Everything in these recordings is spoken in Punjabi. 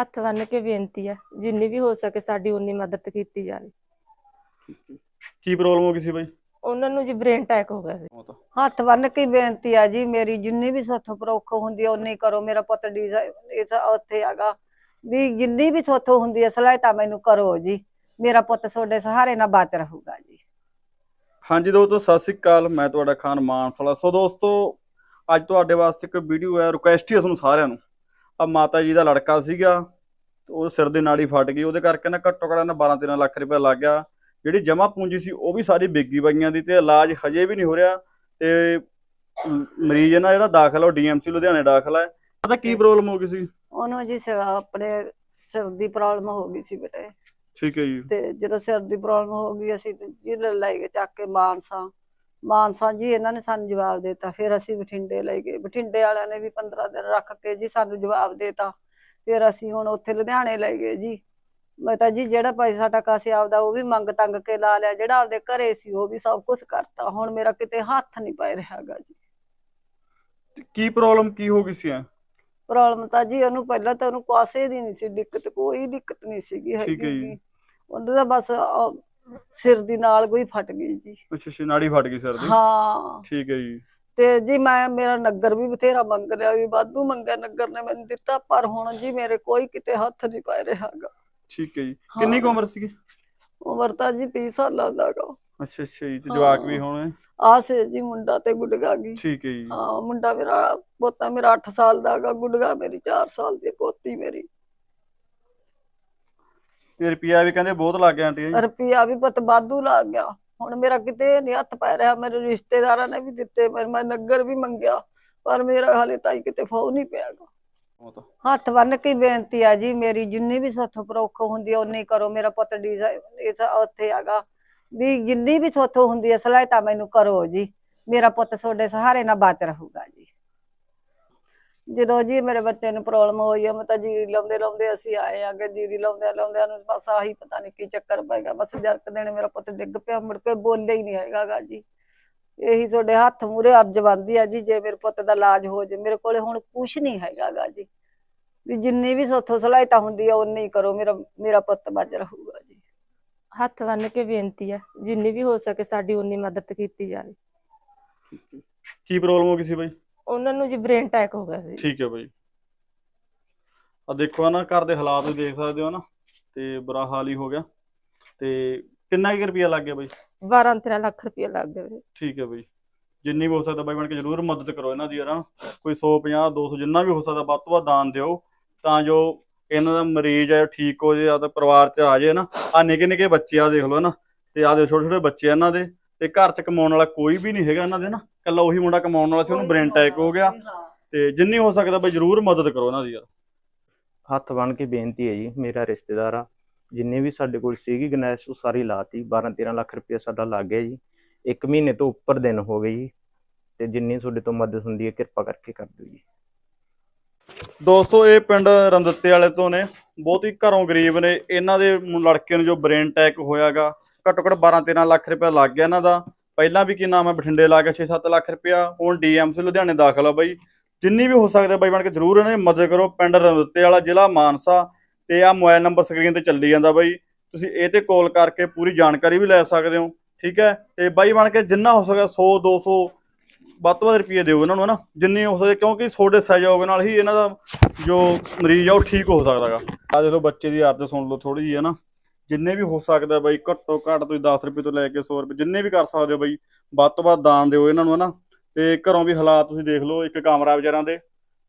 ਹੱਥ ਬੰਨ ਕੇ ਬੇਨਤੀ ਹੈ ਜਿੰਨੀ ਵੀ ਹੋ ਸਕੇ ਸਾਡੀ ਉਨੀ ਮਦਦ ਕੀਤੀ ਜਾਵੇ। ਕੀ ਪ੍ਰੋਬਲਮ ਹੋ ਗਈ ਸੀ ਬਾਈ? ਉਹਨਾਂ ਨੂੰ ਜੀ ਬ੍ਰੇਨ ਅਟੈਕ ਹੋ ਗਿਆ ਸੀ। ਉਹ ਤਾਂ। ਹੱਥ ਬੰਨ ਕੇ ਬੇਨਤੀ ਆ ਜੀ ਮੇਰੀ ਜਿੰਨੀ ਵੀ ਸੋਥੋਂ ਪਰੋਖ ਹੁੰਦੀ ਆ ਉਨੀ ਕਰੋ। ਮੇਰਾ ਪੁੱਤ ਡੀਜ਼ਾ ਇਸ ਉੱਥੇ ਹੈਗਾ। ਵੀ ਜਿੰਨੀ ਵੀ ਸੋਥੋਂ ਹੁੰਦੀ ਹੈ ਸਹਾਇਤਾ ਮੈਨੂੰ ਕਰੋ ਜੀ। ਮੇਰਾ ਪੁੱਤ ਤੁਹਾਡੇ ਸਹਾਰੇ ਨਾਲ ਬਚ ਰਹੂਗਾ ਜੀ। ਹਾਂਜੀ ਦੋਸਤੋ ਸਤਿ ਸ੍ਰੀ ਅਕਾਲ। ਮੈਂ ਤੁਹਾਡਾ ਖਾਨ ਮਾਨਸਲਾ ਸੋ ਦੋਸਤੋ ਅੱਜ ਤੁਹਾਡੇ ਵਾਸਤੇ ਇੱਕ ਵੀਡੀਓ ਹੈ ਰਿਕੁਐਸਟ ਹੀ ਹੈ ਤੁਹਾਨੂੰ ਸਾਰਿਆਂ ਨੂੰ। ਆ ਮਾਤਾ ਜੀ ਦਾ ਲੜਕਾ ਸੀਗਾ ਤੇ ਉਹਦੇ ਸਿਰ ਦੀ ਨਾੜੀ ਫਟ ਗਈ। ਉਹਦੇ ਕਰਕੇ ਨਾ ਘੱਟੋ ਘੱਟ ਨਾ 12 13 ਲੱਖ ਰੁਪਏ ਲੱਗ ਗਿਆ। ਜਿਹੜੀ ਜਮਾ ਪੂੰਜੀ ਸੀ ਉਹ ਵੀ ਸਾਰੀ ਵਿਕੀ ਬਾਈਆਂ ਦੀ ਤੇ ਇਲਾਜ ਹਜੇ ਵੀ ਨਹੀਂ ਹੋ ਰਿਹਾ। ਤੇ ਮਰੀਜ਼ ਨਾ ਜਿਹੜਾ ਦਾਖਲ ਉਹ ਡੀਐਮਸੀ ਲੁਧਿਆਣੇ ਦਾਖਲ ਹੈ ਪਤਾ ਕੀ ਪ੍ਰੋਬਲਮ ਹੋ ਗਈ ਸੀ? ਉਹਨੂੰ ਜੀ ਆਪਣੇ ਸਿਰ ਦੀ ਪ੍ਰੋਬਲਮ ਹੋ ਗਈ ਸੀ ਬੇਟੇ ਠੀਕ ਹੈ ਜੀ। ਤੇ ਜਦੋਂ ਸਿਰ ਦੀ ਪ੍ਰੋਬਲਮ ਹੋ ਗਈ ਅਸੀਂ ਜ਼ਿਲ੍ਹੇ ਲੈ ਕੇ ਚੱਕ ਕੇ ਮਾਨਸਾ ਮਾਨਸਾ ਜੀ ਇਹਨਾਂ ਨੇ ਸਾਨੂੰ ਜਵਾਬ ਦਿੱਤਾ। ਫਿਰ ਅਸੀਂ ਬਠਿੰਡੇ ਲੈ ਗਏ। ਬਠਿੰਡੇ ਵਾਲਿਆਂ ਨੇ ਵੀ 15 ਦਿਨ ਰੱਖ ਕੇ ਜੀ ਸਾਨੂੰ ਜਵਾਬ ਦਿੱਤਾ। ਫਿਰ ਅਸੀਂ ਹੁਣ ਉੱਥੇ ਲੁਧਿਆਣੇ ਲੈ ਗਏ ਜੀ। ਮੈਂ ਤਾਂ ਜੀ ਜਿਹੜਾ ਪੈਸਾ ਟਕਾ ਸੀ ਆਪਦਾ ਉਹ ਵੀ ਮੰਗ ਤੰਗ ਕੇ ਲਾ ਲਿਆ। ਜਿਹੜਾ ਆਪਦੇ ਘਰੇ ਸੀ ਉਹ ਵੀ ਸਭ ਕੁਝ ਕਰਤਾ। ਹੁਣ ਮੇਰਾ ਕਿਤੇ ਹੱਥ ਨਹੀਂ ਪੈ ਰਿਹਾਗਾ ਜੀ। ਕੀ ਪ੍ਰੋਬਲਮ ਕੀ ਹੋ ਗਈ ਸੀ ਐ? ਪ੍ਰੋਬਲਮ ਤਾਂ ਜੀ ਉਹਨੂੰ ਪਹਿਲਾਂ ਤਾਂ ਉਹਨੂੰ ਕਾਸੇ ਦੀ ਨਹੀਂ ਸੀ। ਦਿੱਕਤ ਕੋਈ ਦਿੱਕਤ ਨਹੀਂ ਸੀਗੀ ਠੀਕ ਹੈ ਜੀ। ਹੈਗੀ ਉਹਦਾ ਤਾਂ ਬਸ ਸਿਰ ਦੀ ਨਾਲ ਕੋਈ ਫਟ ਗਈ ਜੀ। ਅੱਛਾ ਅੱਛਾ ਨਾੜੀ ਫਟ ਗਈ ਸਿਰ ਦੀ? ਹਾਂ। ਠੀਕ ਹੈ ਜੀ। ਤੇ ਜੀ ਮੈਂ ਮੇਰਾ ਨਗਰ ਵੀ ਬਥੇਰਾ ਮੰਗ ਲਿਆ ਵੀ ਵਾਧੂ ਮੰਗਿਆ ਨਗਰ ਨੇ ਮੈਨੂੰ ਦਿੱਤਾ ਪਰ ਹੁਣ ਜੀ ਮੇਰੇ ਕੋਈ ਕਿਤੇ ਹੱਥ ਨਹੀਂ ਪੈ ਰਿਹਾਗਾ ਠੀਕ ਹੈ ਜੀ। ਕਿੰਨੀ ਕੁ ਉਮਰ ਸੀਗੀ? ਉਮਰ ਤਾਂ ਜੀ 30 ਸਾਲਾਂ ਦਾ ਗਾ। ਅੱਛਾ ਅੱਛਾ ਜੀ ਤੇ ਜਵਾਕ ਵੀ। ਹੋਣੇ? ਆ ਸੇ ਜੀ ਮੁੰਡਾ ਤੇ ਗੁੱਡਗਾ ਗਈ ਠੀਕ ਹੈ ਜੀ। ਹਾਂ ਮੁੰਡਾ ਮੇਰਾ ਪੋਤਾ ਮੇਰਾ 8 ਸਾਲ ਦਾ ਗਾ ਗੁੱਡਗਾ ਮੇਰੀ 4 ਸਾਲ ਦੀ ਪੋਤੀ ਮੇਰੀ। ਤੇ ਰੁਪਿਆ ਵੀ ਕਹਿੰਦੇ ਬਹੁਤ ਲੱਗ ਗਿਆ ਆਂਟੀ ਜੀ। ਰੁਪਿਆ ਵੀ ਪੁੱਤ ਵਾਧੂ ਲੱਗ ਗਿਆ। ਹੁਣ ਮੇਰਾ ਕਿਤੇ ਨਹੀਂ ਹੱਥ ਪੈ ਰਿਹਾ। ਮੇਰੇ ਰਿਸ਼ਤੇਦਾਰਾਂ ਨੇ ਵੀ ਦਿੱਤੇ ਪਰ ਮੈਂ ਨਗਰ ਵੀ ਮੰਗਿਆ। ਪਰ ਮੇਰਾ ਹਾਲੇ ਤਾਈ ਕਿਤੇ ਫਾਉ ਨਹੀਂ ਪਿਆਗਾ। ਤਾਂ। ਹੱਥ ਬੰਨ ਕੇ ਬੇਨਤੀ ਆ ਜੀ ਮੇਰੀ ਜਿੰਨੀ ਵੀ ਸੋਥੋਂ ਪਰੋਖ ਹੁੰਦੀ ਆ ਉਨੀ ਕਰੋ। ਮੇਰਾ ਪੁੱਤ ਡੀਜ਼ਾ ਇਸ ਉੱਥੇ ਹੈਗਾ। ਵੀ ਜਿੰਨੀ ਵੀ ਸੋਥੋਂ ਹੁੰਦੀ ਹੈ ਸਹਾਇਤਾ ਮੈਨੂੰ ਕਰੋ ਜੀ। ਮੇਰਾ ਪੁੱਤ ਤੁਹਾਡੇ ਸਹਾਰੇ ਨਾਲ ਬਚ ਰਹੂਗਾ ਜੀ। ਜਦੋਂ ਜੀ ਮੇਰੇ ਬੱਚੇ ਨੂੰ ਪ੍ਰੋਬਲਮ ਹੋਈ ਆ ਮੈਂ ਤਾਂ ਜੀਰੀ ਲਾਉਂਦੇ ਲਾਉਂਦੇ ਅਸੀਂ ਆਏ ਆ ਕਿ ਜੀਰੀ ਲਾਉਂਦੇ ਲਾਉਂਦੇ ਨੂੰ ਬਸ ਆਹੀ ਪਤਾ ਨਹੀਂ ਕੀ ਚੱਕਰ ਪੈ ਗਿਆ। ਬਸ ਜਰਕ ਦੇਣੇ ਮੇਰਾ ਪੁੱਤ ਡਿੱਗ ਪਿਆ ਮੁੜ ਕੇ ਬੋਲੇ ਹੀ ਨਹੀਂ ਹੈਗਾ ਗਾ ਜੀ। ਇਹੀ ਤੁਹਾਡੇ ਹੱਥ ਮੂਰੇ ਅਰਜ ਬੰਦੀ ਆ ਜੀ ਜੇ ਮੇਰੇ ਪੁੱਤ ਦਾ ਇਲਾਜ ਹੋ ਜੇ। ਮੇਰੇ ਕੋਲੇ ਹੁਣ ਕੁਝ ਨਹੀਂ ਹੈਗਾ ਗਾ ਜੀ। ਵੀ ਜਿੰਨੀ ਵੀ ਸੋਥੋਂ ਸਹਾਇਤਾ ਹੁੰਦੀ ਆ ਉਨੀ ਹੀ ਕਰੋ। ਮੇਰਾ ਮੇਰਾ ਪੁੱਤ ਬਚ ਰਹੂਗਾ ਜੀ। ਹੱਥ ਬੰਨ ਕੇ ਬੇਨਤੀ ਹੈ ਜਿੰਨੀ ਵੀ ਹੋ ਸਕੇ ਸਾਡੀ ਉਨੀ ਮਦਦ ਕੀਤੀ ਜਾਵੇ। ਕੀ ਪ੍ਰੋਬਲਮ ਹੋ ਗਈ ਸੀ ਬਾਈ? ਉਹਨਾਂ ਨੂੰ ਜੀ ਬ੍ਰੇਨ ਅਟੈਕ ਹੋ ਗਿਆ ਸੀ। ਠੀਕ ਹੈ ਬਾਈ। ਆ ਦੇਖੋ ਆ ਨਾ ਘਰ ਦੇ ਹਾਲਾਤ ਵੀ ਦੇਖ ਸਕਦੇ ਹੋ ਨਾ ਤੇ ਬੁਰਾ ਹਾਲ ਹੀ ਹੋ ਗਿਆ। ਤੇ ਕਿੰਨਾ ਕੁ ਰੁਪਿਆ ਲੱਗ ਗਿਆ ਬਾਈ? 12 13 ਲੱਖ ਰੁਪਏ ਲੱਗ ਗਏ ਵੀਰੇ। ਠੀਕ ਹੈ ਬਾਈ। ਜਿੰਨੀ ਵੀ ਹੋ ਸਕਦਾ ਬਾਈ ਬਣ ਕੇ ਜਰੂਰ ਮਦਦ ਕਰੋ ਇਹਨਾਂ ਦੀ ਯਾਰ ਨਾ ਕੋਈ 150 200 ਜਿੰਨਾ ਵੀ ਹੋ ਸਕਦਾ ਵੱਧ ਤੋਂ ਵੱਧ ਦਾਨ ਦਿਓ ਤਾਂ ਜੋ ਇਹਨਾਂ ਦਾ ਮਰੀਜ਼ ਹੈ ਠੀਕ ਹੋ ਜੇ ਆ ਤਾਂ ਪਰਿਵਾਰ 'ਚ ਆ ਜੇ ਨਾ। ਆ ਨਿੱਕੇ ਨਿੱਕੇ ਬੱਚੇ ਆ ਦੇਖ ਲਓ ਨਾ। ਤੇ ਆ ਦੇ ਛੋਟੇ ਛੋਟੇ ਬੱਚੇ ਆ ਇਹਨਾਂ ਦੇ। ਤੇ ਘਰ 'ਚ ਕਮਾਉਣ ਵਾਲਾ ਕੋਈ ਵੀ ਨਹੀਂ ਹੈਗਾ ਇਹਨਾਂ ਦੇ ਨਾ। ਕੱਲਾ ਉਹੀ ਮੁੰਡਾ ਕਮਾਉਣ ਵਾਲਾ ਸੀ ਉਹਨੂੰ ਬ੍ਰੇਨ ਅਟੈਕ ਹੋ ਗਿਆ। ਤੇ ਜਿੰਨੀ ਹੋ ਸਕਦਾ ਬਈ ਜਰੂਰ ਮਦਦ ਕਰੋ ਇਹਨਾਂ ਦੀ ਯਾਰ। ਹੱਥ ਬਣ ਕੇ ਬੇਨਤੀ ਹੈ ਜੀ ਮੇਰਾ ਰਿਸ਼ਤੇਦਾਰ ਆ। ਜਿੰਨੇ ਵੀ ਸਾਡੇ ਕੋਲ ਸੀਗੀ ਗਨੈਸ਼ ਉਹ ਸਾਰੀ ਲਾਤੀ। 12 13 ਲੱਖ ਰੁਪਏ ਸਾਡਾ ਲੱਗ ਗਿਆ ਜੀ। ਇੱਕ ਮਹੀਨੇ ਤੋਂ ਉੱਪਰ ਦਿਨ ਹੋ ਗਏ ਜੀ। ਤੇ ਜਿੰਨੀ ਤੁਹਾਡੇ ਤੋਂ ਮਦਦ ਹੁੰਦੀ ਹੈ ਕਿਰਪਾ ਕਰਕੇ ਕਰ ਦਿਓ ਜੀ। ਦੋਸਤੋ ਇਹ ਪਿੰਡ ਰੰਦੱਤੇ ਵਾਲੇ ਤੋਂ ਨੇ। ਬਹੁਤ ਹੀ ਘਰੋਂ ਗਰੀਬ ਨੇ। ਇਹਨਾਂ ਦੇ ਲੜਕੇ ਨੂੰ ਜੋ ਬ੍ਰੇਨ ਅਟੈਕ ਹੋਇਆਗਾ ਘੱਟੋ ਘੱਟ 12 13 ਲੱਖ ਰੁਪਏ ਲੱਗ ਗਿਆ ਇਹਨਾਂ ਦਾ। ਪਹਿਲਾਂ ਵੀ ਕੀ ਨਾਮ ਹੈ, ਬਠਿੰਡੇ ਲਾ ਕੇ 6-7 ਲੱਖ ਰੁਪਇਆ। ਹੁਣ ਡੀਐਮਸੀ ਲੁਧਿਆਣੇ ਦਾਖਲ ਆ ਬਾਈ। ਜਿੰਨੀ ਵੀ ਹੋ ਸਕਦਾ ਬਾਈ ਬਣ ਕੇ ਜਰੂਰ ਇਹਨਾਂ ਦੀ ਮਦਦ ਕਰੋ। ਪਿੰਡ ਰੰਦੱਤੇ ਵਾਲਾ ਜ਼ਿਲ੍ਹਾ ਮਾਨਸਾ ਤੇ ਆ ਮੋਬਾਈਲ ਨੰਬਰ ਸਕਰੀਨ ਤੇ ਚੱਲੀ ਜਾਂਦਾ ਬਾਈ। ਤੁਸੀਂ ਇਹ ਤੇ ਕਾਲ ਕਰਕੇ ਪੂਰੀ ਜਾਣਕਾਰੀ ਵੀ ਲੈ ਸਕਦੇ ਹੋ, ਠੀਕ ਹੈ? ਤੇ ਬਾਈ ਬਣ ਕੇ ਜਿੰਨਾ ਹੋ ਸਕਦਾ 100 200 ਵੱਧ ਤੋਂ ਵੱਧ ਰੁਪਏ ਦਿਓ ਇਹਨਾਂ ਨੂੰ, ਹਨਾ? ਜਿੰਨੀ ਹੋ ਸਕੇ ਕਿਉਂਕਿ ਤੁਹਾਡੇ ਸਹਿਯੋਗ ਨਾਲ ਹੀ ਇਹਨਾਂ ਦਾ ਜੋ ਮਰੀਜ਼ ਆ ਉਹ ਠੀਕ ਹੋ ਸਕਦਾਗਾ। ਆ ਦੇਖੋ ਬੱਚੇ ਦੀ ਅਰਜ਼ ਸੁਣ ਲਓ ਥੋੜੀ ਜਿਹੀ ਹੈ ਨਾ ਜਿੰਨੇ ਵੀ ਹੋ ਸਕਦਾ ਬਾਈ, ਘੱਟੋ ਘੱਟ ਤੁਸੀਂ 10 ਰੁਪਏ ਤੋਂ ਲੈ ਕੇ 100 ਰੁਪਏ ਜਿੰਨੇ ਵੀ ਕਰ ਸਕਦੇ ਹੋ ਬਾਈ, ਵੱਧ ਤੋਂ ਵੱਧ ਦਾਨ ਦਿਓ ਇਹਨਾਂ ਨੂੰ ਹਨਾ। ਤੇ ਘਰੋਂ ਵੀ ਹਾਲਾਤ ਤੁਸੀਂ ਦੇਖ ਲਓ, ਇੱਕ ਕਮਰਾ ਵਿਚਾਰਾਂ ਦੇ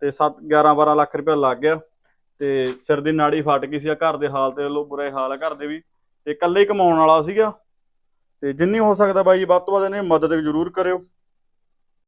ਤੇ 7 11 12 ਲੱਖ ਰੁਪਏ ਲੱਗ ਗਿਆ। ਤੇ ਸਿਰ ਦੀ ਨਾੜੀ ਫਟ ਗਈ ਸੀ ਆ ਘਰ ਦੇ ਹਾਲ ਤੇ ਲੋ ਬੁਰੇ ਹਾਲ ਆ ਘਰ ਦੇ ਵੀ। ਤੇ ਇਕੱਲੇ ਕਮਾਉਣ ਵਾਲਾ ਸੀਗਾ। ਤੇ ਜਿੰਨੀ ਹੋ ਸਕਦਾ ਬਾਈ, ਵੱਧ ਤੋਂ ਵੱਧ ਇਹਨੇ ਮਦਦ ਜ਼ਰੂਰ ਕਰਿਓ।